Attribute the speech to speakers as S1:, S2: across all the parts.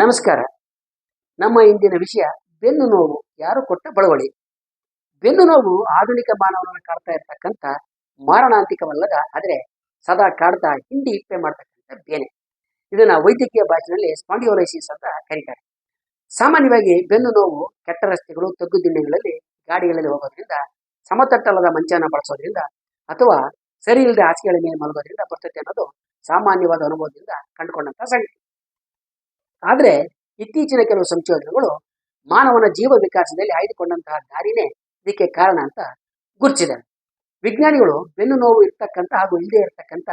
S1: ನಮಸ್ಕಾರ. ನಮ್ಮ ಇಂದಿನ ವಿಷಯ ಬೆನ್ನು ನೋವು, ಯಾರು ಕೊಟ್ಟ ಬಳವಳಿ? ಬೆನ್ನು ನೋವು ಆಧುನಿಕ ಮಾನವನನ್ನು ಕಾಡ್ತಾ ಇರ್ತಕ್ಕಂಥ ಮಾರಣಾಂತಿಕವಲ್ಲದ, ಆದರೆ ಸದಾ ಕಾಡ್ತಾ ಹಿಂಡಿ ಇಪ್ಪೆ ಮಾಡ್ತಕ್ಕಂಥ ಬೇನೆ. ಇದನ್ನ ವೈದ್ಯಕೀಯ ಭಾಷೆಯಲ್ಲಿ ಸ್ಪಾಂಡಿಯೋಲೈಸಿಸ್ ಅಂತ ಕರೀತಾರೆ. ಸಾಮಾನ್ಯವಾಗಿ ಬೆನ್ನು ನೋವು ಕೆಟ್ಟ ರಸ್ತೆಗಳು, ತಗ್ಗು ದಿಣ್ಣೆಗಳಲ್ಲಿ ಗಾಡಿಗಳಲ್ಲಿ ಹೋಗೋದ್ರಿಂದ, ಸಮತಟ್ಟಲದ ಮಂಚನ ಬಳಸೋದ್ರಿಂದ, ಅಥವಾ ಸರಿ ಇಲ್ಲದೆ ಹಾಸಿಗೆಗಳ ಮೇಲೆ ಮಲಗೋದ್ರಿಂದ ಬರ್ತದೆ ಅನ್ನೋದು ಸಾಮಾನ್ಯವಾದ ಅನುಭವದಿಂದ ಕಂಡುಕೊಂಡಂತ ಸಂಗತಿ. ಆದ್ರೆ ಇತ್ತೀಚಿನ ಕೆಲವು ಸಂಶೋಧನೆಗಳು ಮಾನವನ ಜೀವ ವಿಕಾಸದಲ್ಲಿ ಆಯ್ದುಕೊಂಡಂತಹ ದಾರಿನೇ ಇದಕ್ಕೆ ಕಾರಣ ಅಂತ ಗುರುತಿಸಿದ್ದಾರೆ. ವಿಜ್ಞಾನಿಗಳು ಬೆನ್ನು ನೋವು ಇರ್ತಕ್ಕಂಥ ಹಾಗೂ ಇಲ್ಲದೆ ಇರತಕ್ಕಂಥ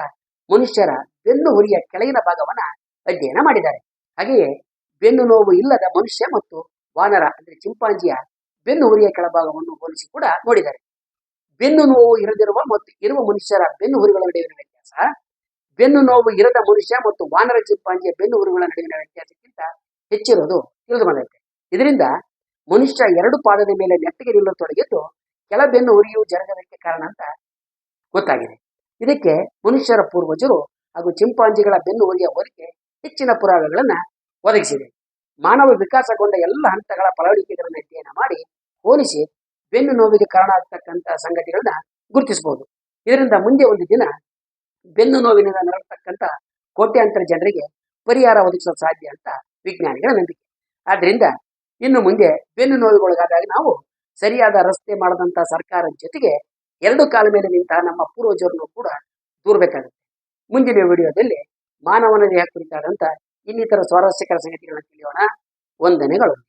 S1: ಮನುಷ್ಯರ ಬೆನ್ನು ಹುರಿಯ ಕೆಳಗಿನ ಭಾಗವನ್ನ ಅಧ್ಯಯನ ಮಾಡಿದ್ದಾರೆ. ಹಾಗೆಯೇ ಬೆನ್ನು ನೋವು ಇಲ್ಲದ ಮನುಷ್ಯ ಮತ್ತು ವಾನರ ಅಂದ್ರೆ ಚಿಂಪಾಂಜಿಯ ಬೆನ್ನು ಹುರಿಯ ಕೆಳಭಾಗವನ್ನು ಹೋಲಿಸಿ ಕೂಡ ನೋಡಿದ್ದಾರೆ. ಬೆನ್ನು ನೋವು ಇರದಿರುವ ಮತ್ತು ಇರುವ ಮನುಷ್ಯರ ಬೆನ್ನು ಹುರಿಗಳ ನಡುವಿನ ವ್ಯತ್ಯಾಸ ಬೆನ್ನು ನೋವು ಇರದ ಮನುಷ್ಯ ಮತ್ತು ವಾನರ ಚಿಂಪಾಂಜಿಯ ಬೆನ್ನು ಹುರಿಗಳ ನಡುವಿನ ವ್ಯತ್ಯಾಸಕ್ಕಿಂತ ಹೆಚ್ಚಿರೋದು ತಿಳಿದು ಬಂದೈತೆ. ಇದರಿಂದ ಮನುಷ್ಯ ಎರಡು ಪಾದದ ಮೇಲೆ ನೆಟ್ಟಿಗೆ ನಿಲ್ಲಲು ತೊಡಗಿದ್ದು ಕೆಲ ಬೆನ್ನು ಹುರಿಯು ಜರಗದಕ್ಕೆ ಕಾರಣ ಅಂತ ಗೊತ್ತಾಗಿದೆ. ಇದಕ್ಕೆ ಮನುಷ್ಯರ ಪೂರ್ವಜರು ಹಾಗೂ ಚಿಂಪಾಂಜಿಗಳ ಬೆನ್ನು ಹುರಿಯ ಹೋಲಿಕೆ ಹೆಚ್ಚಿನ ಪುರಾವೆಗಳನ್ನ ಒದಗಿಸಿದೆ. ಮಾನವ ವಿಕಾಸಗೊಂಡ ಎಲ್ಲ ಹಂತಗಳ ಪಳವಳಿಕೆಗಳನ್ನು ಅಧ್ಯಯನ ಮಾಡಿ ಹೋಲಿಸಿ ಬೆನ್ನು ನೋವಿಗೆ ಕಾರಣ ಆಗ್ತಕ್ಕಂಥ ಸಂಗತಿಗಳನ್ನ ಗುರುತಿಸಬಹುದು. ಇದರಿಂದ ಮುಂದೆ ಒಂದು ದಿನ ಬೆನ್ನು ನೋವಿನಿಂದ ನರಳತಕ್ಕಂಥ ಕೋಟ್ಯಾಂತರ ಜನರಿಗೆ ಪರಿಹಾರ ಒದಗಿಸಲು ಸಾಧ್ಯ ಅಂತ ವಿಜ್ಞಾನಿಗಳ ನಂಬಿಕೆ. ಆದ್ರಿಂದ ಇನ್ನು ಮುಂದೆ ಬೆನ್ನು ನೋವಿಗೊಳಗಾದಾಗ ನಾವು ಸರಿಯಾದ ರಸ್ತೆ ಮಾಡದಂತ ಸರ್ಕಾರದ ಜೊತೆಗೆ ಎರಡು ಕಾಲ ಮೇಲೆ ನಿಂತ ನಮ್ಮ ಪೂರ್ವಜರನ್ನು ಕೂಡ ದೂರಬೇಕಾಗುತ್ತೆ. ಮುಂದಿನ ವಿಡಿಯೋದಲ್ಲಿ ಮಾನವನ ದೇಹ ಕುರಿತಾದಂತ ಇನ್ನಿತರ ಸ್ವಾರಸ್ಯಕರ ಸಂಗತಿಗಳನ್ನು ತಿಳಿಯೋಣ. ವಂದನೆಗಳು.